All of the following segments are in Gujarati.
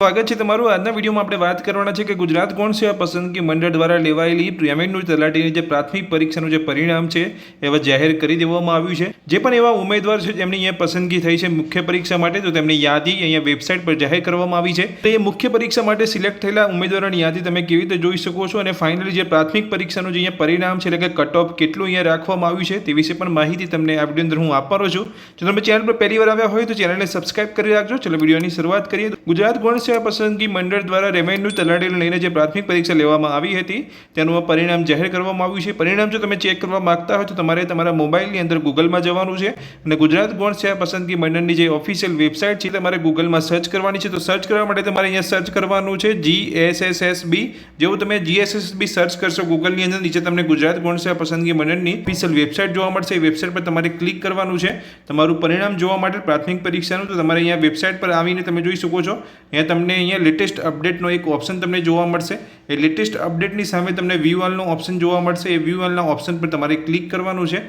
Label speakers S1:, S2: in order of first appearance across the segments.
S1: સ્વાગત છે તમારું. આજના વિડીયોમાં આપણે વાત કરવાના છે કે ગુજરાત ગૌણ સેવા પસંદગી મંડળ દ્વારા લેવાયેલી રેવન્યુ તલાટીની જે પ્રાથમિક પરીક્ષાનું જે પરિણામ છે, એવા જાહેર કરી દેવામાં આવ્યું છે. જે પણ એવા ઉમેદવાર છે, જેમની અહીંયા પસંદગી થઈ છે મુખ્ય પરીક્ષા માટે, તો તેમની યાદી અહીંયા વેબસાઇટ પર જાહેર કરવામાં આવી છે. તો એ મુખ્ય પરીક્ષા માટે સિલેક્ટ થયેલા ઉમેદવારોની યાદી તમે કેવી રીતે જોઈ શકો છો? અને ફાઇનલી જે પ્રાથમિક પરીક્ષાનું જે અહીંયા પરિણામ છે, એટલે કે કટ ઓફ કેટલું અહીંયા રાખવામાં આવ્યું છે, તે વિશે પણ માહિતી તમને આ વીડિયો અંદર હું આપવાનો છું. જો તમે ચેનલ પર પહેલી વાર આવ્યા હોય, તો ચેનલને સબસ્ક્રાઇબ કરી રાખજો. ચલો વિડીયોની શરૂઆત કરીએ ગુજરાત ગૌણ સેવા પસંદગી મંડળ દ્વારા રેવન્યુ તલાટીને લઈને જે પ્રાથમિક પરીક્ષા લેવામાં આવી હતી, તેનું પરિણામ જાહેર કરવામાં આવ્યું છે. પરિણામ જો તમે ચેક કરવા માગતા હોય તો તમારે તમારા મોબાઈલની અંદર ગૂગલમાં જવાનું છે અને ગુજરાત ગૌણ સેવા પસંદગી મંડળની જે ઓફિશિયલ વેબસાઇટ છે તમારે ગૂગલમાં સર્ચ કરવાની છે. તો સર્ચ કરવા માટે તમારે અહીંયા સર્ચ કરવાનું છે G S S S B જેવું તમે જીએસએસબી સર્ચ કરશો, ગૂગલની અંદર નીચે તમને ગુજરાત ગૌણ સેવા પસંદગી મંડળની ઓફિશિયલ વેબસાઇટ જોવા મળશે. એ વેબસાઇટ પર તમારે ક્લિક કરવાનું છે. તમારું પરિણામ જોવા માટે પ્રાથમિક પરીક્ષાનું તો તમારે અહીંયા વેબસાઇટ પર આવીને તમે જોઈ શકો છો. અહીંયા તમને અહીંયા લેટેસ્ટ અપડેટનો એક ઓપ્શન તમને જોવા મળશે. એ લેટેસ્ટ અપડેટની સામે તમને વ્યૂ વાલનું ઓપ્શન જોવા મળશે. એ વ્યૂ વાલના ઓપ્શન પર તમારે ક્લિક કરવાનું છે.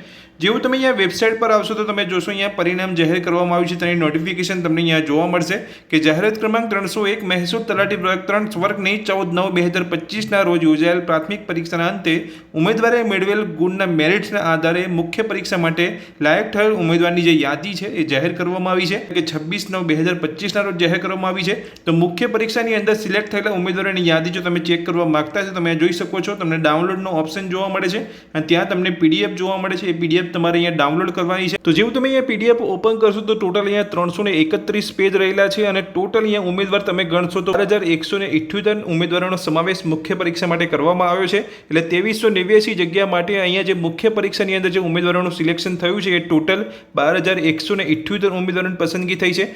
S1: જેવું તમે અહીંયા વેબસાઇટ પર આવશો તો તમે જોશો અહીંયા પરિણામ જાહેર કરવામાં આવ્યું છે. તેની નોટિફિકેશન તમને અહીંયા જોવા મળશે કે જાહેરાત ક્રમાંક ત્રણસો એક, મહેસૂલ તલાટી વર્ગ ત્રણ વર્ગની ચૌદ, નવ, બે હજાર પચીસના રોજ યોજાયેલ પ્રાથમિક પરીક્ષાના અંતે ઉમેદવારે મેળવેલ ગુણના મેરિટના આધારે મુખ્ય પરીક્ષા માટે લાયક થયેલ ઉમેદવારની જે યાદી છે એ જાહેર કરવામાં આવી છે. કે છવ્વીસ, નવ, બે હજાર પચીસના રોજ જાહેર કરવામાં આવી છે. તો મુખ્ય પરીક્ષાની અંદર સિલેક્ટ થયેલા ઉમેદવારોની યાદી જો તમે ચેક કરવા માગતા છો તમે જોઈ શકો છો. તમને ડાઉનલોડનો ઓપ્શન જોવા મળે છે અને ત્યાં તમને પીડીએફ જોવા મળે છે. એ પીડીએફ તમારે અહીંયા ડાઉનલોડ કરવાની છે. તો જેવું તમે અહીંયા પીડીએફ ઓપન કરશો તો ટોટલ અહીંયા ત્રણસો ને એકત્રીસ પેજ રહેલા છે અને ટોટલ અહીંયા ઉમેદવાર તમે ગણશો તો હજાર એકસો ને ઇઠ્યોતેર ઉમેદવારોનો સમાવેશ મુખ્ય પરીક્ષા માટે કરવામાં આવ્યો છે. એટલે ત્રેવીસો નેવ્યાસી જગ્યા માટે અહીંયા જે મુખ્ય પરીક્ષાની અંદર જે ઉમેદવારોનું સિલેક્શન થયું છે એ ટોટલ બાર હજાર એકસો ને ઇઠ્યોતેર ઉમેદવારોની પસંદગી થઈ છે.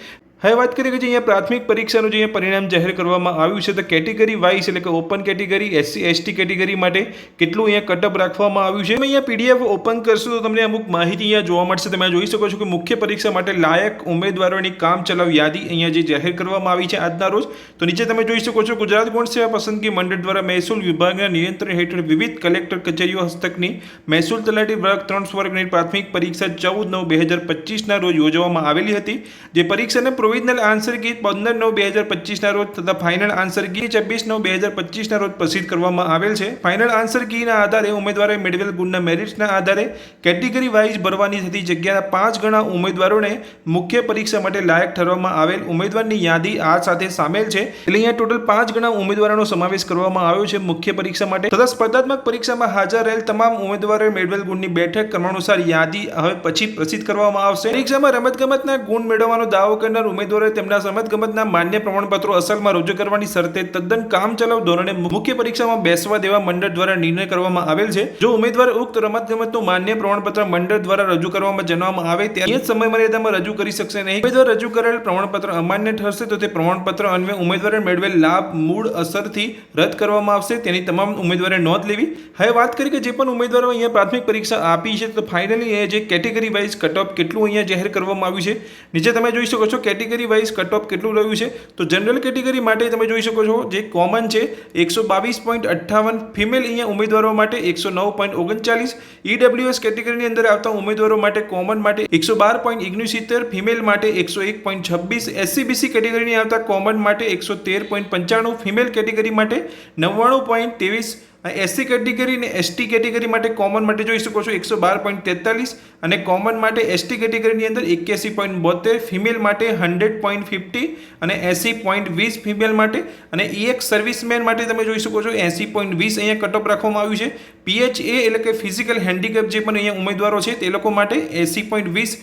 S1: હવે વાત કરીએ કે જે અહીંયા પ્રાથમિક પરીક્ષાનું જે પરિણામ જાહેર કરવામાં આવ્યું છે, તો કેટેગરી વાઇઝ એટલે કે open category, SC, ST category માટે કેટલું અહીંયા કટઅપ રાખવામાં આવ્યું છે? અહીંયા પીડીએફ ઓપન કરશું તો તમને અમુક માહિતી અહીંયા જોવા મળશે. તમે જોઈ શકો છો કે મુખ્ય પરીક્ષા માટે લાયક ઉમેદવારોની કામ ચલાવ યાદી અહીંયા જે જાહેર કરવામાં આવી છે આજના રોજ. તો નીચે તમે જોઈ શકો છો ગુજરાત ગૌણ સેવા પસંદગી મંડળ દ્વારા મહેસૂલ વિભાગના નિયંત્રણ હેઠળ વિવિધ કલેક્ટર કચેરીઓ હસ્તકની મહેસૂલ તલાટી વર્ગ ત્રણ સ્વર્ગની પ્રાથમિક પરીક્ષા ચૌદ નવ બે હજાર પચીસના રોજ યોજવામાં આવેલી હતી. જે પરીક્ષાને પ્રોવિઝનલ આન્સર કી પંદર નવ બે હજાર પચીસના રોજ તથા ફાઇનલ આન્સર કી છવ્વીસ નવ બે હજાર પચીસના રોજ પ્રસિદ્ધ કરવામાં આવેલ છે. ફાઇનલ આન્સર કીના આધારે ઉમેદવારે મેળવેલ ગુણના મેરિટ્સના આધારે કેટેગરી વાઇઝ ભરવાની થતી જગ્યાના પાંચ ગણા ઉમેદવારોને મુખ્ય પરીક્ષા માટે લાયક ઠરવામાં આવેલ ઉમેદવારની યાદી આ સાથે સામેલ છે. એટલે અહીંયા ટોટલ પાંચ ગણા ઉમેદવારોનો સમાવેશ કરવામાં આવ્યો છે મુખ્ય પરીક્ષા માટે. તથા સ્પર્ધાત્મક પરીક્ષામાં હાજર રહેલ તમામ ઉમેદવારોએ મેળવેલ ગુણની બેઠક ક્રમાનુસાર યાદી હવે પછી પ્રસિદ્ધ કરવામાં આવશે. પરીક્ષામાં રમતગમતના ગુણ મેળવવાનો દાવો કરનાર ઉમેદવારોએ તેમના રમતગમતના માન્ય પ્રમાણપત્રો અસલમાં રજૂ કરવાની શરતે તદ્દન કામચલાઉ ધોરણે મુખ્ય પરીક્ષામાં બેસવા દેવા મંડળ દ્વારા નિર્ણય કરવામાં આવેલ છે. જો ઉમેદવાર ઉક્ત રમતગમતનું માન્ય પ્રમાણપત્ર મંડળ દ્વારા રજૂ કરવામાં જણાવવામાં આવે, ત્યારે જ સમય રજૂ કરી શકશે નહીં. ઉમેદવાર રજૂ કરેલ પ્રમાણપત્ર અમાન્ય ઠરશે તો તે પ્રમાણપત્ર અન્વયે ઉમેદવારે મેળવેલ લાભ મૂળ અસરથી રદ કરવામાં આવશે તેની તમામ ઉમેદવારે નોંધ લેવી. હવે વાત કરી કે જે પણ ઉમેદવારો અહીંયા પ્રાથમિક પરીક્ષા આપી છે, તો ફાઇનલી જે કેટેગરી વાઇઝ કટઓફ કેટલું અહીંયા જાહેર કરવામાં આવ્યું છે. નીચે તમે જોઈ શકો છો કેટેગરી વાઇઝ કટ ઓફ કેટલું રહ્યું છે? તો જનરલ કેટેગરી માટે તમે જોઈ શકો છો, જે કોમન છે, એકસો બાવીસ પોઈન્ટ અઠ્ઠાવન ફિમેલ અહીંયા ઉમેદવારો માટે એકસો નવ પોઈન્ટ ઓગણચાલીસ. ઈડબ્લ્યુએસ કેટેગરીની અંદર આવતા ઉમેદવારો માટે કોમન માટે એકસો બાર પોઈન્ટ ઓગણસિત્તેર ફિમેલ માટે એકસો એક પોઈન્ટ છવ્વીસ. એસસીબીસી કેટેગરીની આવતા કોમન માટે એકસો તેર પોઈન્ટ પંચાણું ફિમેલ કેટેગરી માટે નવ્વાણું પોઈન્ટ ત્રેવીસ. એસસી કેટેગરી અને એસટી કેટેગરી માટે કોમન માટે જોઈ શકો છો એકસો બાર પોઈન્ટ તેતાલીસ અને કોમન માટે એસટી કેટેગરીની અંદર એક્યાસી પોઈન્ટ બોતેર ફિમેલ માટે હંડ્રેડ પોઈન્ટ ફિફ્ટી અને એસી પોઈન્ટ વીસ ફિમેલ માટે અને ઈએક્સ સર્વિસમેન માટે તમે જોઈ શકો છો એસી પોઈન્ટ વીસ અહીંયા કટઓફ રાખવામાં આવ્યું છે. પીએચ એ એટલે કે ફિઝિકલ હેન્ડીકેપ જે પણ અહીંયા ઉમેદવારો છે તે લોકો માટે એસી પોઈન્ટ વીસ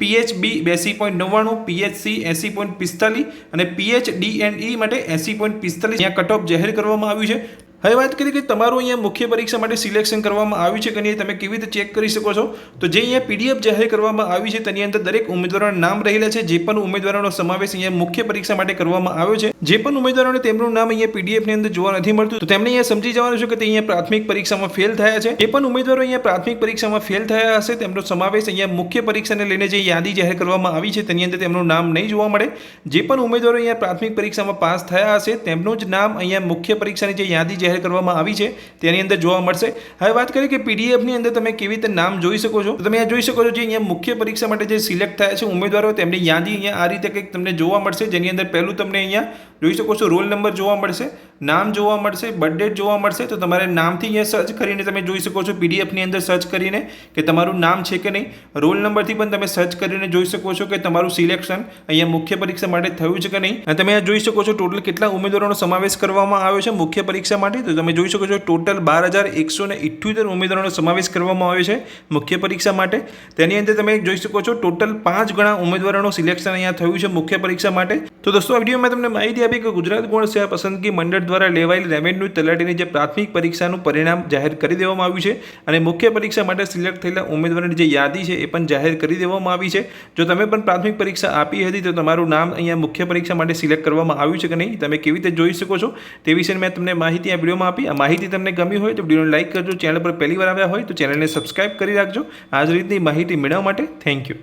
S1: પીએચ બી બેસી પોઈન્ટ નવ્વાણું પીએચસી એસી પોઈન્ટ પિસ્તાલીસ અને પીએચ ડી એન્ડ ઈ માટે એસી પોઈન્ટ પિસ્તાલીસ. અહીંયા કટઓફ જાહેર કરવામાં આવ્યું છે. હવે વાત કરીએ કે તમારું અહીંયા મુખ્ય પરીક્ષા માટે સિલેક્શન કરવામાં આવ્યું છે કે નહીં, તમે કેવી રીતે ચેક કરી શકો છો? તો જે અહીંયા પીડીએફ જાહેર કરવામાં આવી છે તેની અંદર દરેક ઉમેદવારોના નામ રહેલા છે, જે પણ ઉમેદવારોનો સમાવેશ અહીંયા મુખ્ય પરીક્ષા માટે કરવામાં આવ્યો છે. જે પણ ઉમેદવારોને તેમનું નામ અહીંયા પીડીએફની અંદર જોવા નથી મળતું, તો તેમને અહીંયા સમજી જવાનું છે કે તે અહીંયા પ્રાથમિક પરીક્ષામાં ફેલ થયા છે. જે પણ ઉમેદવારો અહીંયા પ્રાથમિક પરીક્ષામાં ફેલ થયા હશે, તેમનો સમાવેશ અહીંયા મુખ્ય પરીક્ષાને લઈને જે યાદી જાહેર કરવામાં આવી છે તેની અંદર તેમનું નામ નહીં જોવા મળે. જે પણ ઉમેદવારો અહીંયા પ્રાથમિક પરીક્ષામાં પાસ થયા હશે, તેમનું જ નામ અહીંયા મુખ્ય પરીક્ષાની જે યાદી જાહેર જાહેર કરવામાં આવી છે, તેની અંદર જોવા મળશે. હવે વાત કરીએ કે પીડીએફની અંદર તમે કેવી રીતે નામ જોઈ શકો છો? તમે આ જોઈ શકો છો જે અહીંયા મુખ્ય પરીક્ષા માટે જે સિલેક્ટ થયા છે ઉમેદવારો, તેમની યાદી અહીંયા આ રીતે કંઈક તમને જોવા મળશે, જેની અંદર પહેલું તમને અહીંયા જોઈ શકો છો રોલ નંબર જોવા મળશે, નામ જોવા મળશે, બર્થ ડેટ જોવા મળશે. તો તમારે નામથી અહીંયા સર્ચ કરીને તમે જોઈ શકો છો પીડીએફની અંદર સર્ચ કરીને કે તમારું નામ છે કે નહીં. રોલ નંબરથી પણ તમે સર્ચ કરીને જોઈ શકો છો કે તમારું સિલેક્શન અહીંયા મુખ્ય પરીક્ષા માટે થયું છે કે નહીં. તમે જોઈ શકો છો ટોટલ કેટલા ઉમેદવારોનો સમાવેશ કરવામાં આવ્યો છે મુખ્ય પરીક્ષા માટે તો તમે જોઈ શકો છો ટોટલ બાર હજાર એકસો ને ઇઠ્યોતેર ઉમેદવારોનો સમાવેશ કરવામાં આવ્યો છે મુખ્ય પરીક્ષા માટે. તેની અંદર તમે જોઈ શકો છો ટોટલ પાંચ ગણા ઉમેદવારોનું સિલેક્શન અહીંયા થયું છે મુખ્ય પરીક્ષા માટે. તો દોસ્તો, આ વિડીયોમાં તમને માહિતી આપી કે ગુજરાત ગૌણ સેવા પસંદગી મંડળ દ્વારા લેવાયેલી રેવન્યુ તલાટીની જે પ્રાથમિક પરીક્ષાનું પરિણામ જાહેર કરી દેવામાં આવ્યું છે અને મુખ્ય પરીક્ષા માટે સિલેક્ટ થયેલા ઉમેદવારોની જે યાદી છે એ પણ જાહેર કરી દેવામાં આવી છે. જો તમે પણ પ્રાથમિક પરીક્ષા આપી હતી તો તમારું નામ અહીંયા મુખ્ય પરીક્ષા માટે સિલેક્ટ કરવામાં આવ્યું છે કે નહીં, તમે કેવી રીતે જોઈ શકો છો તે વિશે મેં તમને માહિતી આ વિડીયોમાં આપી. આ માહિતી તમને ગમી હોય તો વિડીયોને લાઇક કરજો. ચેનલ પર પહેલી વાર આવ્યા હોય તો ચેનલને સબસ્ક્રાઇબ કરી રાખજો. આ જ રીતની માહિતી મેળવવા માટે થેન્ક યુ